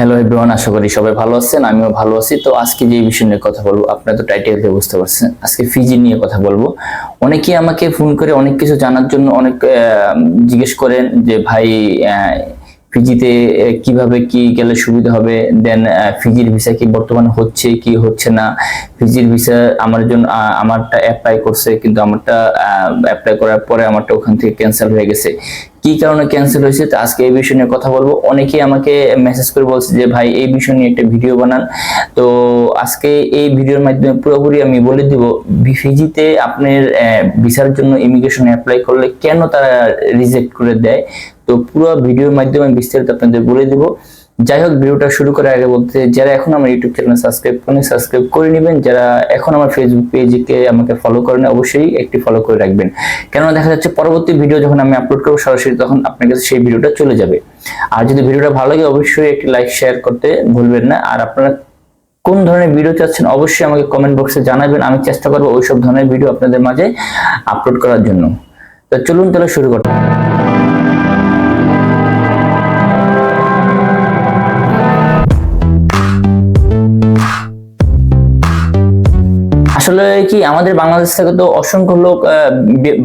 Hello everyone আশা করি সবাই ভালো আছেন, আমিও ভালো আছি। তো আজকে যে বিষয় নিয়ে কথা বলব, আপনারা তো টাইটেল দিয়ে বুঝতে পারছেন। আজকে ফিজি নিয়ে কথা বলব। অনেকেই আমাকে ফোন করে অনেক কিছু জানার জন্য অনেক জিজ্ঞেস করেন যে, ভাই ফিজিতে কীভাবে কি গেলে সুবিধা হবে? দেন ফিজির ভিসা কি বর্তমানে হচ্ছে, কি হচ্ছে না? ফিজির ভিসা আমার জন্য আমারটা অ্যাপ্লাই করছে, কিন্তু আমারটা অ্যাপ্লাই করার পরে আমারটা ওখান থেকে ক্যান্সেল হয়ে গেছে। কি কারণে ক্যান্সেল হয়েছে? তো আজকে এই বিষয় নিয়ে কথা বলব। অনেকেই আমাকে মেসেজ করে বলছে যে, ভাই, এই বিষয় নিয়ে একটা ভিডিও বানান। তো আজকে এই ভিডিওর মাধ্যমে পুরোপুরি আমি বলে দিব, ফিজিতে আপনার ভিসার জন্য ইমিগ্রেশন অ্যাপ্লাই করলে কেন তারা রিজেক্ট করে দেয়? তো পুরো ভিডিওর মাধ্যমে বিস্তারিত আপনাদের বলে দিব। যাই হোক, ভিডিওটা শুরু করার আগে বলতে যারা এখন আমার ইউটিউব চ্যানেল সাবস্ক্রাইব করেন সাবস্ক্রাইব করে নেবেন। যারা এখন আমার ফেসবুক পেজকে আমাকে ফলো করেন, অবশ্যই একটি ফলো করে রাখবেন। কেননা দেখা যাচ্ছে পরবর্তী ভিডিও যখন আমি আপলোড করব, সরাসরি তখন আপনার কাছে সেই ভিডিওটা চলে যাবে। আর যদি ভিডিওটা ভালো লাগে, অবশ্যই একটি লাইক শেয়ার করতে ভুলবেন না। আর আপনারা কোন ধরনের ভিডিও চাচ্ছেন, অবশ্যই আমাকে কমেন্ট বক্সে জানাবেন। আমি চেষ্টা করব ওইসব ধরনের ভিডিও আপনাদের মাঝে আপলোড করার জন্য। তো চলুন তাহলে শুরু করতে আসলে কি আমাদের বাংলাদেশ থেকে তো অসংখ্য লোক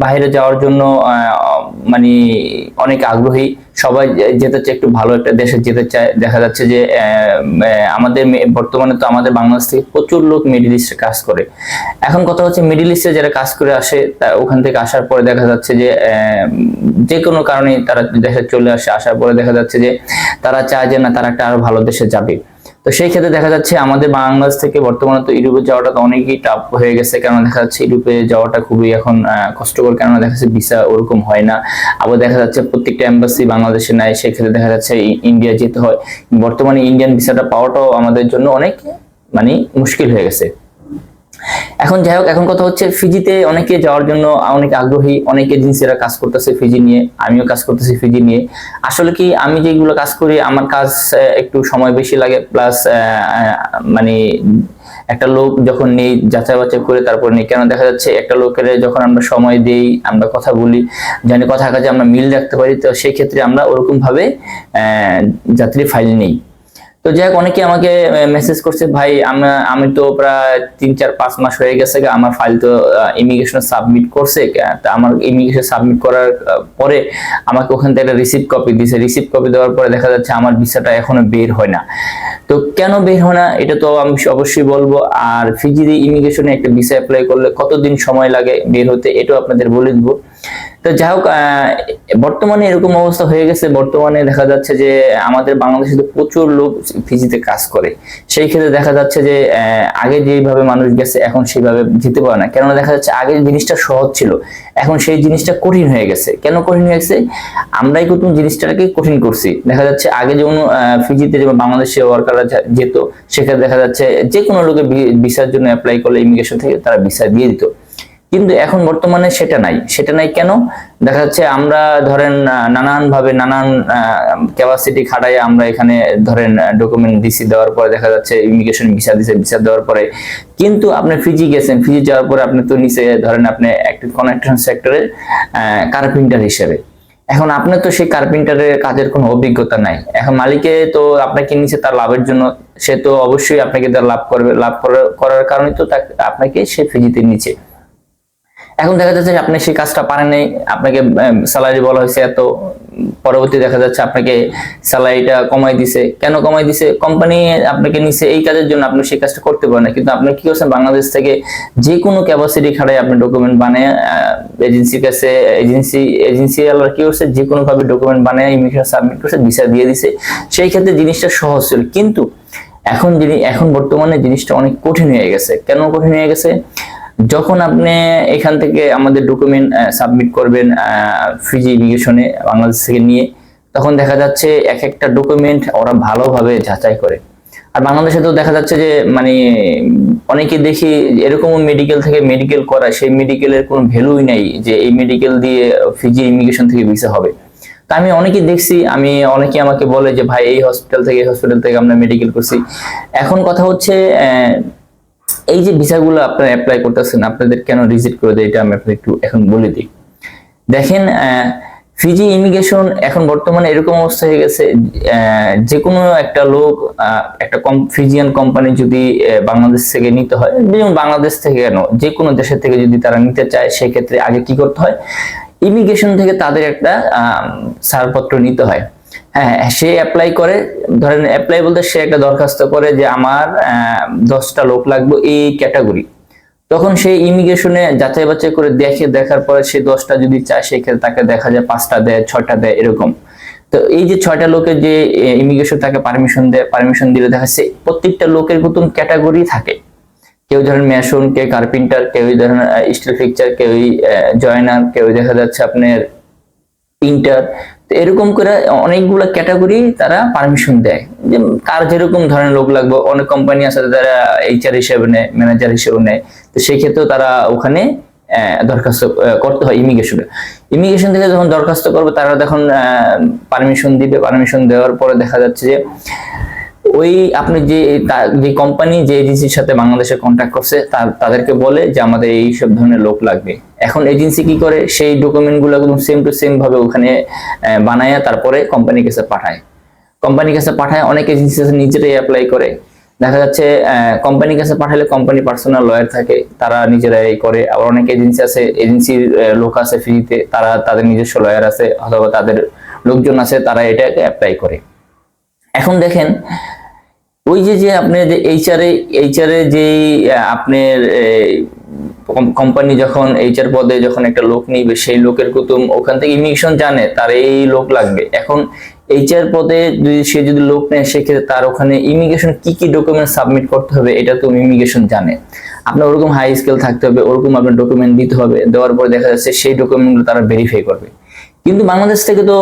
বাইরে যাওয়ার জন্য মানে অনেক আগ্রহী। সবাই যেতে চায়, একটু ভালো একটা দেশে যেতে চায়। দেখা যাচ্ছে যে আমাদের বর্তমানে তো আমাদের বাংলাদেশ থেকে প্রচুর লোক মিডিল ইস্টে কাজ করে। এখন কথা হচ্ছে মিডিল ইস্টে যারা কাজ করে আসে, তা ওখান থেকে আসার পরে দেখা যাচ্ছে যে যে কোনো কারণে তারা দেশে চলে আসে। আসার পরে দেখা যাচ্ছে যে, তারা চায় যে না, তারা একটা আরও ভালো দেশে যাবে। তো সেই ক্ষেত্রে দেখা যাচ্ছে আমাদের বাংলাদেশ থেকে বর্তমানে তো ইউরোপে যাওয়াটা তো অনেকই টাফ হয়ে গেছে কারণ দেখা যাচ্ছে ইউরোপে যাওয়াটা খুবই এখন কষ্টকর, কেননা দেখা যাচ্ছে ভিসা ওরকম হয় না। আবার দেখা যাচ্ছে প্রত্যেকটা এম্বাসি বাংলাদেশে নাই সেক্ষেত্রে দেখা যাচ্ছে ইন্ডিয়া যেতে হয়। বর্তমানে ইন্ডিয়ান ভিসাটা পাওয়াটাও আমাদের জন্য অনেক মানে মুশকিল হয়ে গেছে। এখন যাই হোক, এখন কথা হচ্ছে ফিজিতে অনেকে যাওয়ার জন্য, অনেক আগ্রহী, অনেক এজেন্সিরা কাজ করতেছে ফিজি নিয়ে, আমিও কাজ করতেছি ফিজি নিয়ে। আসলে কি, আমি যেগুলো কাজ করি, আমার কাজ একটু সময় বেশি লাগে প্লাস মানে একটা লোক যখন নেই, যাচাই বাছাই করে তারপর নেই। কেন দেখা যাচ্ছে, একটা লোকের যখন আমরা সময় দেই, আমরা কথা বলি, জানি কথা কাজে আমরা মিল রাখতে পারি, তো সেই ক্ষেত্রে আমরা ওরকম ভাবে যাত্রী ফাইল নেই। তো যাই হোক, অনেকে আমাকে মেসেজ করছে, ভাই আমি তো প্রায় তিন, চার, পাঁচ মাস হয়ে গেছে, আমার ফাইল তো ইমিগ্রেশন সাবমিট করছে তা আমার ইমিগ্রেশন সাবমিট করার পরে আমাকে ওখান থেকে একটা রিসিপ্ট কপি দিছে। রিসিপ্ট কপি দেওয়ার পরে দেখা যাচ্ছে আমার ভিসাটা এখনও বের হয় না। তো কেন বের হয় না? এটা তো আমি অবশ্যই বলব। আর ফিজিতে ইমিগ্রেশনে একটা ভিসা অ্যাপ্লাই করলে কতদিন সময় লাগে বের হতে? এটাও আপনাদের বলে দিব। তো যাই হোক বর্তমানে এরকম অবস্থা হয়ে গেছে। বর্তমানে দেখা যাচ্ছে যে, আমাদের বাংলাদেশে তো প্রচুর লোক ফিজিতে কাজ করে। সেই ক্ষেত্রে দেখা যাচ্ছে যে আগে যেভাবে মানুষ গেছে, এখন সেইভাবে যেতে পারে না। কেননা দেখা যাচ্ছে আগে জিনিসটা সহজ ছিল। এখন সেই জিনিসটা কঠিন হয়ে গেছে। কেন কঠিন হয়ে গেছে? আমরাই কিন্তু জিনিসটাকে কঠিন করছি। দেখা যাচ্ছে আগে যেমন ফিজিতে যেমন বাংলাদেশে ওয়ার্কাররা যেত সেক্ষেত্রে দেখা যাচ্ছে যে কোনো লোকের ভিসার জন্য অ্যাপ্লাই করলে ইমিগ্রেশন থেকে তারা ভিসা দিয়ে দিত। কিন্তু এখন বর্তমানে সেটা নাই। সেটা নাই কেন? দেখা যাচ্ছে আমরা ধরেন নানান ভাবে নানান ক্যাপাসিটি খাটাই আমরা এখানে ধরেন ডকুমেন্ট দিছি দেওয়ার পরে দেখা যাচ্ছে ইমিগ্রেশন ভিসা দিছে ভিসা দেওয়ার পরে। কিন্তু আপনি ফিজি গেছেন ফিজি যাওয়ার পরে আপনি তো নিচে ধরেন আপনি একটা কনেকশন সেক্টরের কার্পেন্টার হিসেবে। এখন আপনার তো সেই কার্পেন্টারের কাজের কোনো অভিজ্ঞতা নাই। এখন মালিকে তো আপনাকে নিচে তার লাভের জন্য, সে তো অবশ্যই আপনাকে তার লাভ করবে, লাভ করার- কারণে তো আপনাকে সে ফিজিতে নিচে। এখন দেখা যাচ্ছে যে আপনি সেই কাজটা পারেন নাই, আপনাকে স্যালারি বলা হয়েছে, এত পরবর্তী দেখা যাচ্ছে আপনাকে স্যালারিটা কমাই দিছে। কেন কমাই দিছে? কোম্পানি আপনাকে নিছে, এই কাজের জন্য আপনি সেই কাজটা করতে পারেন না। কিন্তু আপনি কি করছেন? বাংলাদেশ থেকে যে কোনো ক্যাপাসিটি খাড়াই আপনি ডকুমেন্ট বানিয়ে এজেন্সির কাছে এজেন্সি এজেন্সি আলাদা কি করছে? যে কোনো ভাবে ডকুমেন্ট বানিয়ে ইমিগ্রেশন সাবমিট করছে ভিসা দিয়ে দিছে। সেই ক্ষেত্রে জিনিসটা সহজ ছিল। কিন্তু এখন যিনি, এখন বর্তমানে জিনিসটা অনেক কঠিন হয়ে গেছে। কেন কঠিন হয়ে গেছে? যখন আপনি এখান থেকে আমাদের ডকুমেন্ট সাবমিট করবেন ফিজি ইমিগ্রেশনে বাংলাদেশ থেকে নিয়ে, তখন দেখা যাচ্ছে এক একটা ডকুমেন্ট ওরা ভালোভাবে যাচাই করে। আর বাংলাদেশে তো দেখা যাচ্ছে যে মানে অনেকে দেখি এরকম মেডিকেল থেকে মেডিকেল করা সেই মেডিকেলের কোনো ভ্যালুই নাই যে এই মেডিকেল দিয়ে ফিজি ইমিগ্রেশন থেকে ভিসা হবে। তা আমি অনেকেই দেখছি, আমি অনেকে আমাকে বলে যে, ভাই, এই হসপিটাল থেকে, এই হসপিটাল থেকে আমরা মেডিকেল করছি। এখন কথা হচ্ছে এই যে ভিসাগুলো আপনারা অ্যাপ্লাই করতেছেন, আপনাদের কেন রিজেক্ট করে দেয় এটা আমি আপনাদের একটু এখন বলে দিই। দেখেন ফিজি ইমিগ্রেশন এখন বর্তমানে এরকম অবস্থা হয়ে গেছে যে কোনো একটা লোক একটা কম- ফিজিয়ান কোম্পানি যদি বাংলাদেশ থেকে নিতে হয়, যেমন বাংলাদেশ থেকে কেন যে কোনো দেশের থেকে যদি তারা নিতে চায়, সেক্ষেত্রে আগে কি করতে হয়? ইমিগ্রেশন থেকে তাদের একটা ছাড়পত্র নিতে হয়। হ্যাঁ সে অ্যাপ্লাই করে। ধরেন অ্যাপ্লাই বলতে সে একটা দরখাস্ত করে যে আমার দশটা লোক লাগবে এই ক্যাটাগরি তখন সে ইমিগ্রেশনে যাচাই বাছাই করে দেখে, দেখার পরে সে দশটা যদি চায়, সেক্ষেত্রে তাকে দেখা যায় পাঁচটা দেয়, ছয়টা দেয়, এরকম। তো এই যে ছয়টা লোকের যে ইমিগ্রেশন তাকে পারমিশন দেয় পারমিশন দিলে দেখা যাচ্ছে প্রত্যেকটা লোকের নতুন ক্যাটাগরি থাকে। কেউ ধরেন মেশন কে কার্পেন্টার কেউ ধরেন স্টিল ফিকচার কেউ জয়নার কেউ দেখা যাচ্ছে আপনার প্রিন্টার তো এরকম করে অনেকগুলো ক্যাটাগরি তারা পারমিশন দেয়। যে কার যেরকম ধরনের লোক লাগবে, অনেক কোম্পানি আছে তারা এইচআর হিসেবে নেয় ম্যানেজার হিসেবে নেয়। তো সেই ক্ষেত্রে তারা ওখানে দরখাস্ত করতে হয় ইমিগ্রেশনে ইমিগ্রেশন থেকে যখন দরখাস্ত করবে, তারা তখন পারমিশন দিবে। পারমিশন দেওয়ার পরে দেখা যাচ্ছে যে ওই আপনি যে যে কোম্পানি যে এজেন্সির সাথে বাংলাদেশে কন্ট্যাক্ট করছে তাদেরকে বলে যে আমাদের এই সব ধরনের লোক লাগবে। এখন এজেন্সি কি করে? সেই ডকুমেন্টগুলো একদম সেম টু সেম ভাবে ওখানে বানায়া তারপরে কোম্পানির কাছে পাঠায়। কোম্পানির কাছে পাঠায়, অনেক এজেন্সি নিজেরাই অ্যাপ্লাই করে। দেখা যাচ্ছে কোম্পানির কাছে পাঠালে কোম্পানি পার্সোনাল লয়ার থাকে, তারা নিজেরাই করে। আবার অনেক এজেন্সি আছে এজেন্সির লোক আছে ফ্রিতে তারা তাদের নিজস্ব লয়ার আছে, অথবা তাদের লোকজন আছে, তারা এটাকে অ্যাপ্লাই করে। এখন দেখেন, ওই যে যে আপনি যে এইচআরে এইচআরে যে আপনার কোম্পানি যখন এইচআর পদে যখন একটা লোক নিবে, সেই লোকের কুতুম ওখান থেকে ইমিগ্রেশন জানে, তার এই লোক লাগবে। এখন এইচআর পদে যদি সে যদি লোক নেয়, সেক্ষেত্রে তার ওখানে ইমিগ্রেশন কি কি ডকুমেন্ট সাবমিট করতে হবে, এটা তো ইমিগ্রেশন জানে। আপনার ওরকম হাই স্কেল থাকতে হবে, ওরকম আপনার ডকুমেন্ট দিতে হবে, দেওয়ার পরে দেখা যাচ্ছে সেই ডকুমেন্টগুলো তারা ভেরিফাই করবে। কিন্তু বাংলাদেশ থেকে তো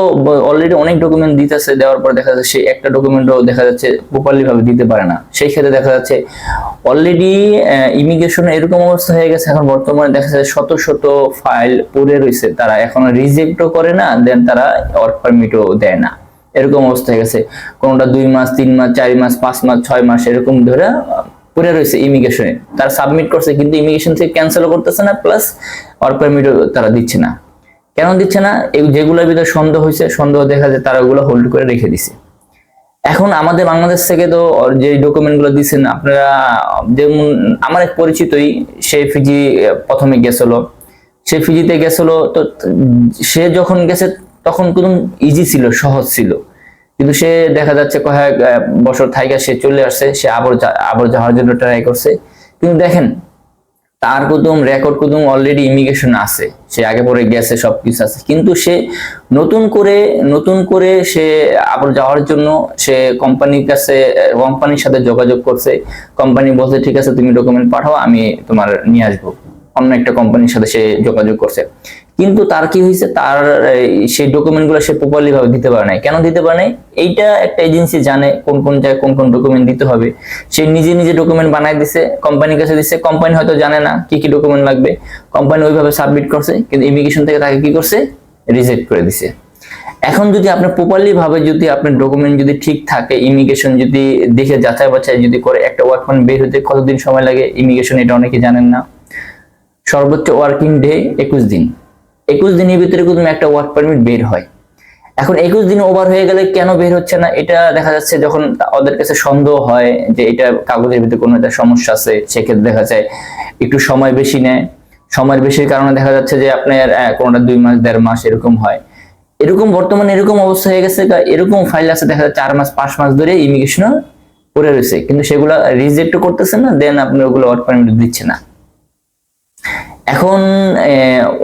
অলরেডি অনেক ডকুমেন্ট দিতেছে, দেওয়ার পর দেখা যাচ্ছে একটা ডকুমেন্টও দেখা যাচ্ছে প্রপারলি ভাবে দিতে পারে না। সেই ক্ষেত্রে দেখা যাচ্ছে অলরেডি ইমিগ্রেশন এরকম অবস্থা হয়ে গেছে, এখন বর্তমানে দেখা যাচ্ছে শত শত ফাইল পড়ে রয়েছে। তারা এখন রিজেক্টও করে না দেন তারা ওয়ার্ক পারমিটও দেয় না। এরকম অবস্থা হয়ে গেছে। কোনটা দুই মাস, তিন মাস, চার মাস, পাঁচ মাস, ছয় মাস এরকম ধরে পড়ে রয়েছে ইমিগ্রেশনে তারা সাবমিট করছে, কিন্তু ইমিগ্রেশন থেকে ক্যান্সেলও করতেছে না প্লাস ওয়ার্ক পারমিটও তারা দিচ্ছে না। কেন দিচ্ছে না? এই যেগুলোর ভিতরে সন্দেহ হয়েছে, সন্দেহ দেখা যায় তারা ওগুলো হোল্ড করে রেখে দিছে। এখন আমাদের বাংলাদেশ থেকে তো যে ডকুমেন্টগুলো দিচ্ছেন আপনারা, যেমন আমার এক পরিচিতই, সে ফিজি প্রথমে গেছিল। সে ফিজিতে গেছিল, তো সে যখন গেছে, তখন কোনো ইজি ছিল, সহজ ছিল। কিন্তু সে দেখা যাচ্ছে কয়েক বছর থাইকা সে চলে আসছে, সে আবার আবার যাওয়ার জন্য ট্রাই করছে। কিন্তু দেখেন তার কুতুম রেকর্ড কুতুম অলরেডি ইমিগ্রেশন আছে। সে আগে পরে গেছে সব কিছু আছে। কিন্তু সে নতুন করে নতুন করে সে আবার যাওয়ার জন্য সে কোম্পানির কাছে কোম্পানির সাথে যোগাযোগ করছে। কোম্পানি বলছে, ঠিক আছে, তুমি ডকুমেন্ট পাঠাও, আমি তোমার নিয়ে আসব। অন্য একটা কোম্পানির সাথে সে যোগাযোগ করছে। কিন্তু তার কি হয়েছে? তার সেই ডকুমেন্টগুলো সে প্রপারলি ভাবে দিতে পারে নাই। কেন দিতে পারে নাই? এইটা একটা এজেন্সি জানে কোন কোন জায়গায় কোন কোন ডকুমেন্ট দিতে হবে। সে নিজে নিজে ডকুমেন্ট বানাই দিছে কোম্পানির কাছে দিছে। কোম্পানি হয়তো জানে না কি কি ডকুমেন্ট লাগবে। কোম্পানি ওইভাবে সাবমিট করছে, কিন্তু ইমিগ্রেশন থেকে তাকে কি করছে? রিজেক্ট করে দিছে। এখন যদি আপনি প্রপারলি ভাবে যদি আপনার ডকুমেন্ট যদি ঠিক থাকে ইমিগ্রেশন যদি দেখে যাচাই বাছাই যদি করে, একটা ওয়ার্ক পারমিট বের হতে কতদিন সময় লাগে? ইমিগ্রেশন এটা অনেকে জানেন না। সর্বোচ্চ ওয়ার্কিং ডে একুশ দিন। একুশ দিনের ভিতরে কিন্তু একটা ওয়ার্ক পারমিট বের হয়। এখন একুশ দিন ওভার হয়ে গেলে কেন বের হচ্ছে না? এটা দেখা যাচ্ছে যখন ওদের কাছে সন্দেহ হয় যে এটা কাগজের ভিতরে কোনো একটা সমস্যা আছে, সেক্ষেত্রে দেখা যায় একটু সময় বেশি নেয়। সময়ের বেশির কারণে দেখা যাচ্ছে যে আপনার কোনোটা দুই মাস, দেড় মাস এরকম হয়। এরকম বর্তমানে এরকম অবস্থা হয়ে গেছে এরকম ফাইল আছে দেখা যাচ্ছে চার মাস, পাঁচ মাস ধরে ইমিগ্রেশন পড়ে রয়েছে। কিন্তু সেগুলো রিজেক্ট করতেছে না দেন আপনি ওগুলো ওয়ার্ক পারমিট দিচ্ছে না। এখন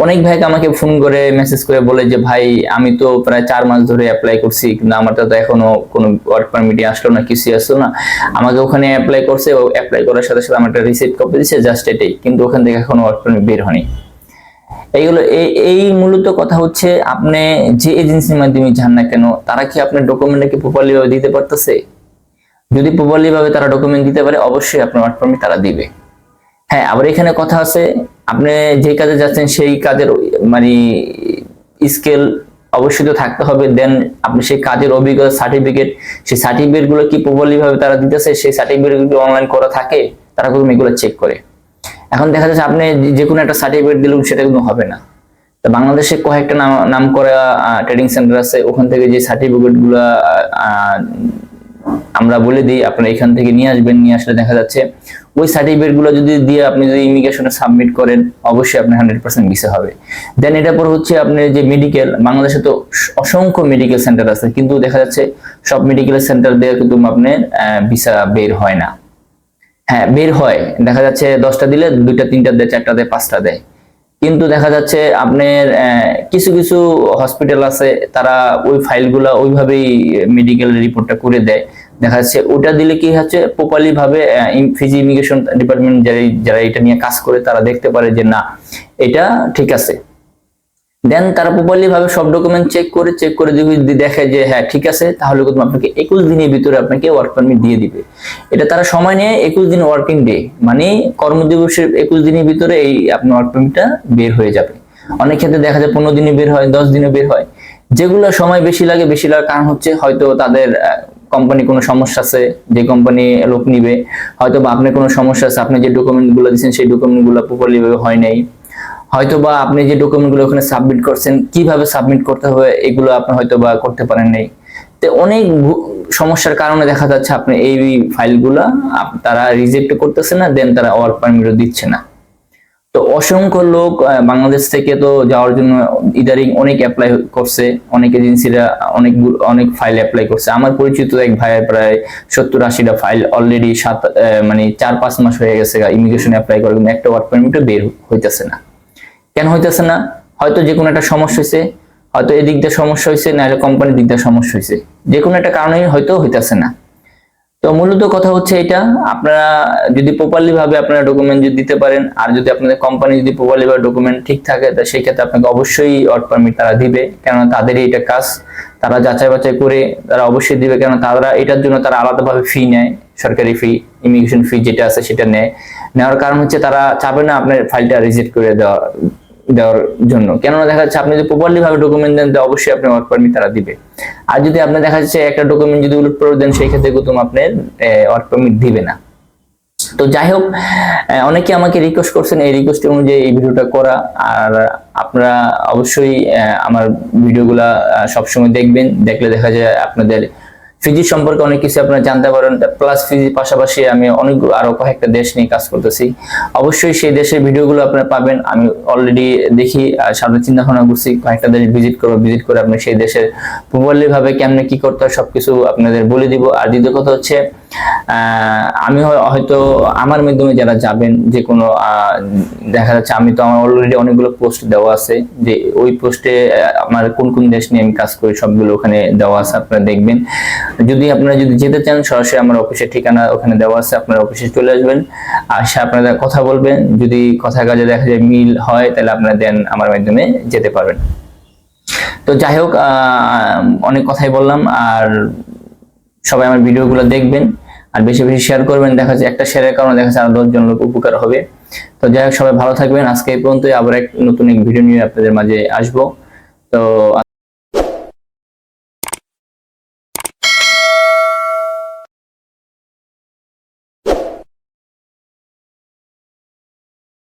অনেক ভাইকে আমাকে ফোন করে মেসেজ করে বলে যে, ভাই, আমি তো প্রায় চার মাস ধরে অ্যাপ্লাই করছি, কিন্তু আমার তো এখনও কোনো ওয়ার্ক পারমিটে আসলো না কিছু আসলো না। আমাকে ওখানে অ্যাপ্লাই করছে অ্যাপ্লাই করার সাথে সাথে আমার একটা রিসিপ্ট কপি দিচ্ছে জাস্ট এটাই, কিন্তু ওখান থেকে এখনও ওয়ার্ক পারমিট বের হয়নি। এইগুলো এই এই মূলত কথা হচ্ছে, আপনি যে এজেন্সির মাধ্যমে যান না কেন, তারা কি আপনার ডকুমেন্টটাকে প্রপারলি ভাবে দিতে পারতেছে? যদি প্রপারলি ভাবে তারা ডকুমেন্ট দিতে পারে, অবশ্যই আপনার ওয়ার্ক পারমিট তারা দিবে। হ্যাঁ আবার এখানে কথা আছে আপনি যে কাজে যাচ্ছেন সেই কাজের মানে স্কেল অবশ্যই তো থাকতে হবে। দেন আপনি সেই কাজের অভিজ্ঞতা সার্টিফিকেট সেই সার্টিফিকেটগুলো কি প্রপারলি ভাবে তারা দিতেছে সেই সার্টিফিকেটগুলো অনলাইন করা থাকে তারা কিন্তু এগুলো চেক করে। এখন দেখা যাচ্ছে আপনি যে- কোনো একটা সার্টিফিকেট দিলেন সেটা কিন্তু হবে না। তো বাংলাদেশে কয়েকটা নাম নাম করা ট্রেডিং সেন্টার আছে। ওখান থেকে যে সার্টিফিকেটগুলা আহ, আমরা বলে দিই, আপনারা এখান থেকে নিয়ে আসবেন, নিয়ে আসলে দেখা যাচ্ছে ওই সার্টিফিকেটগুলো যদি দিয়ে আপনি যদি ইমিগ্রেশনে সাবমিট করেন, অবশ্যই আপনার হান্ড্রেড পার্সেন্ট ভিসা হবে। দেন এটার পর হচ্ছে আপনার যে মেডিকেল বাংলাদেশে তো অসংখ্য মেডিকেল সেন্টার আছে, কিন্তু দেখা যাচ্ছে সব মেডিকেল সেন্টার দিয়ে কিন্তু আপনার ভিসা বের হয় না। হ্যাঁ বের হয়। দেখা যাচ্ছে দশটা দিলে দুইটা, তিনটা দেয়, চারটা দেয়, পাঁচটা দেয়। কিন্তু দেখা যাচ্ছে আপনার কিছু কিছু হসপিটাল আছে, তারা ওই ফাইলগুলা ওইভাবেই মেডিকেল রিপোর্টটা করে দেয়। দেখা যাচ্ছে ওটা দিলে কি হচ্ছে প্রপারলি ভাবে ফিজি ইমিগ্রেশন ডিপার্টমেন্ট যারা যারা এটা নিয়ে কাজ করে, তারা দেখতে পারে যে না, এটা ঠিক আছে। দেন তারা প্রপারলি ভাবে, সব ডকুমেন্ট চেক করে চেক করে যদি দেখে যে হ্যাঁ ঠিক আছে, তাহলে কিন্তু আপনাকে একুশ দিনের ভিতরে আপনাকে ওয়ার্ক পারমিট দিয়ে দিবে। এটা তারা সময় নিয়ে একুশ দিন ওয়ার্কিং ডে মানে কর্মদিবসের একুশ দিনের ভিতরে এই আপনার ওয়ার্ক পারমিটটা বের হয়ে যাবে। অনেক ক্ষেত্রে দেখা যায় পনেরো দিনে বের হয়, দশ দিনে বের হয়। যেগুলো সময় বেশি লাগে, বেশি লাগার কারণ হচ্ছে হয়তো তাদের কোম্পানি কোনো সমস্যা আছে, যে কোম্পানি লোক নিবে। হয়তো বা আপনার কোনো সমস্যা আছে, আপনি যে ডকুমেন্টগুলো দিচ্ছেন, সেই ডকুমেন্টগুলো প্রপারলি হয় নাই। হয়তো বা আপনি যে ডকুমেন্টগুলো ওখানে সাবমিট করছেন, কীভাবে সাবমিট করতে হবে, এগুলো আপনি হয়তো বা করতে পারেন নাই। তো অনেক সমস্যার কারণে দেখা যাচ্ছে আপনি এই ফাইলগুলা তারা রিজেক্ট করতেছে না দেন তারা ওয়ার্ক পারমিটও দিচ্ছে না। তো অসংখ্য লোক বাংলাদেশ থেকে তো যাওয়ার জন্য ইদারিং অনেক অ্যাপ্লাই করছে, অনেক এজেন্সিরা অনেক অনেক ফাইল অ্যাপ্লাই করছে। আমার পরিচিত এক ভাইয়ের প্রায় সত্তর আশিটা ফাইল অলরেডি সাত মানে চার পাঁচ মাস হয়ে গেছে ইমিগ্রেশন অ্যাপ্লাই করে কিন্তু একটা ওয়ার্ক পারমিটও বের হইতেছে না। কেন হইতেছে না? হয়তো যে কোনো একটা সমস্যা হয়েছে হয়তো এদিক দিয়ে সমস্যা হয়েছে নাহলে কোম্পানির দিক দিয়ে সমস্যা হয়েছে যে কোনো একটা কারণে হয়তো হইতেছে না। তো মূলত কথা হচ্ছে এটা, আপনারা যদি প্রপারলি ভাবে আপনারা ডকুমেন্ট যদি দিতে পারেন, আর যদি আপনাদের কোম্পানি যদি প্রপারলি ভাবে ডকুমেন্ট ঠিক থাকে, তা সেই ক্ষেত্রে আপনাকে অবশ্যই ওয়ার্ক পারমিট তারা দিবে, কেননা তাদেরই এটা কাজ। তারা যাচাই বাছাই করে তারা অবশ্যই দিবে কেন তারা এটার জন্য তারা আলাদাভাবে ফি নেয়, সরকারি ফি ইমিগ্রেশন ফি যেটা আছে সেটা নেয়। নেওয়ার কারণ হচ্ছে তারা চাবে না আপনার ফাইলটা রিজেক্ট করে দেওয়া দেওয়ার জন্য। কেননা দেখা যাচ্ছে আপনি যদি প্রপারলি ভাবে ডকুমেন্ট দেন অবশ্যই আপনার ওয়ার্ক পারমিট তারা দিবে। আর যদি আপনি দেখা যাচ্ছে একটা ডকুমেন্ট যদি উলট করে দেন, সেই ক্ষেত্রে কিন্তু আপনার ওয়ার্ক পারমিট দিবে না। তো যাই হোক অনেকে আমাকে রিকোয়েস্ট করছেন এই রিকোয়েস্ট অনুযায়ী এই ভিডিওটা করা। আর আপনারা অবশ্যই আমার ভিডিওগুলা সবসময় দেখবেন। দেখলে দেখা যায় আপনাদের ফিজি সম্পর্কে অনেক কিছু আপনারা জানতে পারেন প্লাস ফিজির পাশাপাশি আমি অনেকগুলো আরও কয়েকটা দেশ নিয়ে কাজ করতেছি। অবশ্যই সেই দেশের ভিডিওগুলো আপনারা পাবেন, আমি অলরেডি দেখি সামনে চিন্তা ভাবনা করছি কয়েকটা দেশ ভিজিট করব ভিজিট করে আপনি সেই দেশের প্রপারলি ভাবে কেমনে কি করতে হয় সবকিছু আপনাদের বলে দিব। আর দ্বিতীয় কথা হচ্ছে আমি হয়তো আমার মাধ্যমে যারা যাবেন, যে কোনো দেখা যাচ্ছে আমি তো আমার অলরেডি অনেকগুলো পোস্ট দেওয়া আছে, যে ওই পোস্টে আমার কোন কোন দেশ নিয়ে আমি কাজ করি, সবগুলো ওখানে দেওয়া আছে, আপনারা দেখবেন। যদি আপনারা যদি যেতে চান, সরাসরি আমার অফিসের ঠিকানা ওখানে দেওয়া আছে, আপনারা অফিসে চলে আসবেন। আর সে আপনারা কথা বলবেন, যদি কথা কাজে দেখা যায় মিল হয়, তাহলে আপনারা দেন আমার মাধ্যমে যেতে পারবেন। তো যাই হোক অনেক কথাই বললাম, আর সবাই আমার ভিডিওগুলো দেখবেন আর বেশি বেশি শেয়ার করবেন। দেখা যাচ্ছে একটা শেয়ারের কারণে দেখা যাচ্ছে আরও দশজন লোক উপকার হবে। তো যাই হোক, সবাই ভালো থাকবেন। আজকে এই পর্যন্তই আবার এক নতুন এক ভিডিও নিয়ে আপনাদের মাঝে আসব। তো